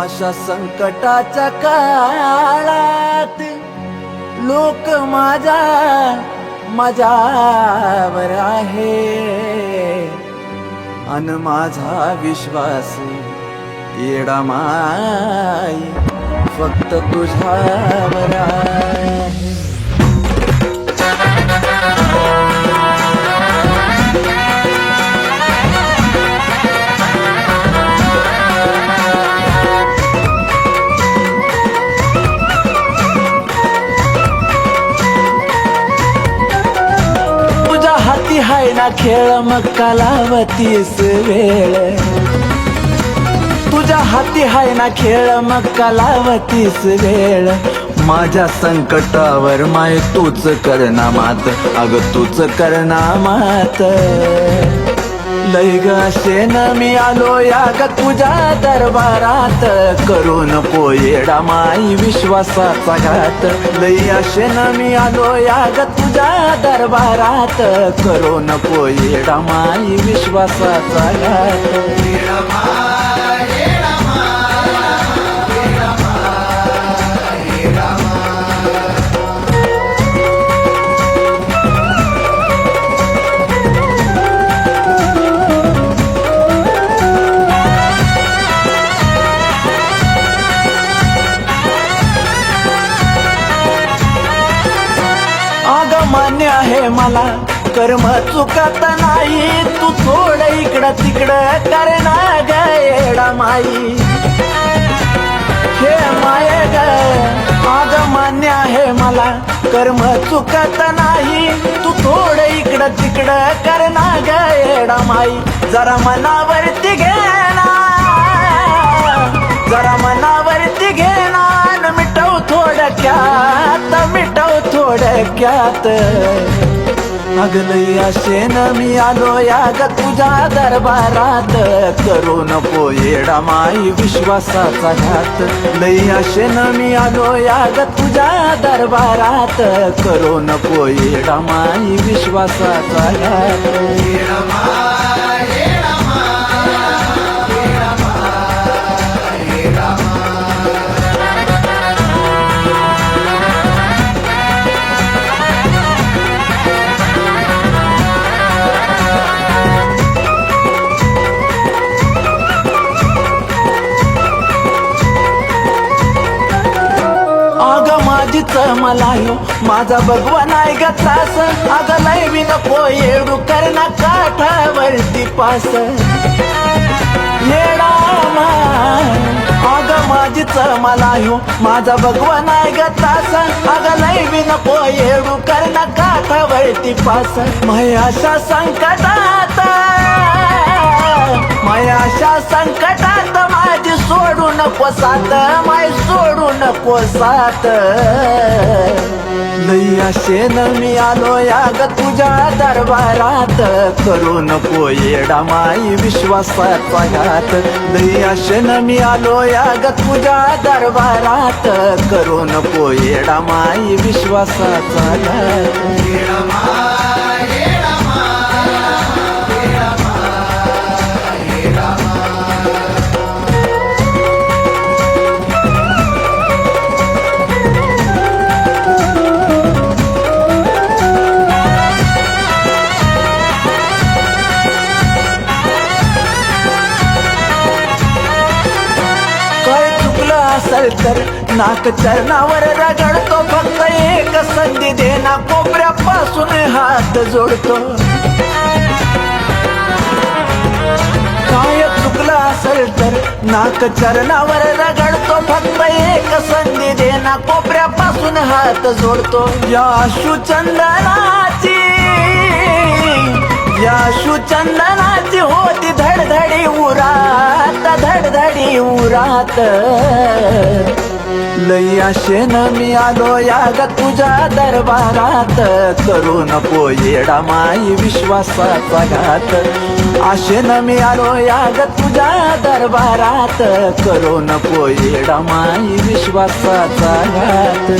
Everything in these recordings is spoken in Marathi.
अशा संकटाच्या काळात लोक माझा माझ्यावर आहे. अन माझा विश्वास येडा माई फक्त तुझ्यावर आहे. खेळ मग कालावतीस वेळ. तुझ्या हाती हाय ना खेळ मग कालावतीस वेळ. माझ्या संकटावर माय तूच करना मात. अग तूच करना मात. शेन मी आलो या ग तुझ्या दरबारात. करू नको येडा माई विश्वासाचा घात. लय शेन मी आलो या ग तुझ्या दरबारात. करू नको येडा माई विश्वासाचा घात. आहे कर्म चुकत नाही तू थोड इकडं तिकडं कर ना ग येडा माई. हे माय ग अग मान्य आहे मला. कर्म चुकत नाही तू थोड इकडं तिकडं कर ना ग येडा माई. जरा मनावरती घे ना. जरा मनावरती घे ना. न मिटव थोडक्यात मिटव थोडक्यात. अगलई शेन मी आलो या ग तुझ्या दरबारात. करू नको येडा माई विश्वासाचा घात. लई शेन मी आलो या ग तुझ्या दरबारात. करू नको येडा माई विश्वासाचा घात. मला यो. माझा भगवान आहे ग त्रास अग लय नको येडू करणा काठावरती पास. येडा माय अग माझीच मला यो. माझा भगवान आहे ग त्रास अग लय नको येडू करणा काठावरती पास. मयाशा संकटात मयाशा संकटात सोडू नको सात माय सोडू नको साथ लई न मी आलो या ग तुझ्या दरबारात. करू नको येडा माई विश्वासाचा घात. लई न मी आलो या ग तुझ्या दरबारात. करू नको येडा माई विश्वासाचा घात. चुकलं तर नाक चरणावर रगडतो फक्त एक संधी देना कोपऱ्यापासून हात जोडतो. काय चुकला असेल तर नाक चरणावर रगडतो फक्त एक संधी देना कोपऱ्यापासून हात जोडतो. या शुचंदनाची या चंदनाची होती धडधडी उरात धडधडी उरात. लई आशेन मी आलो या ग तुझ्या दरबारात. करू नको येडा माई विश्वासाचा घात. आशेन मी आलो या ग तुझ्या दरबारात. करू नको येडा माई विश्वासाचा घात.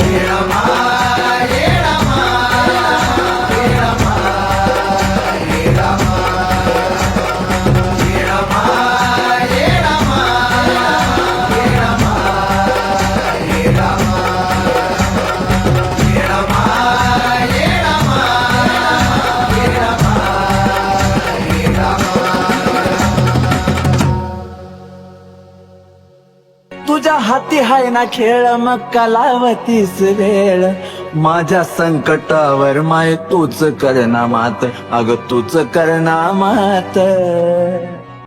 हाती हाय ना खेळ मग कलावतीच वेळ. माझ्या संकटावर माय तूच करना मात अग तूच करना मात.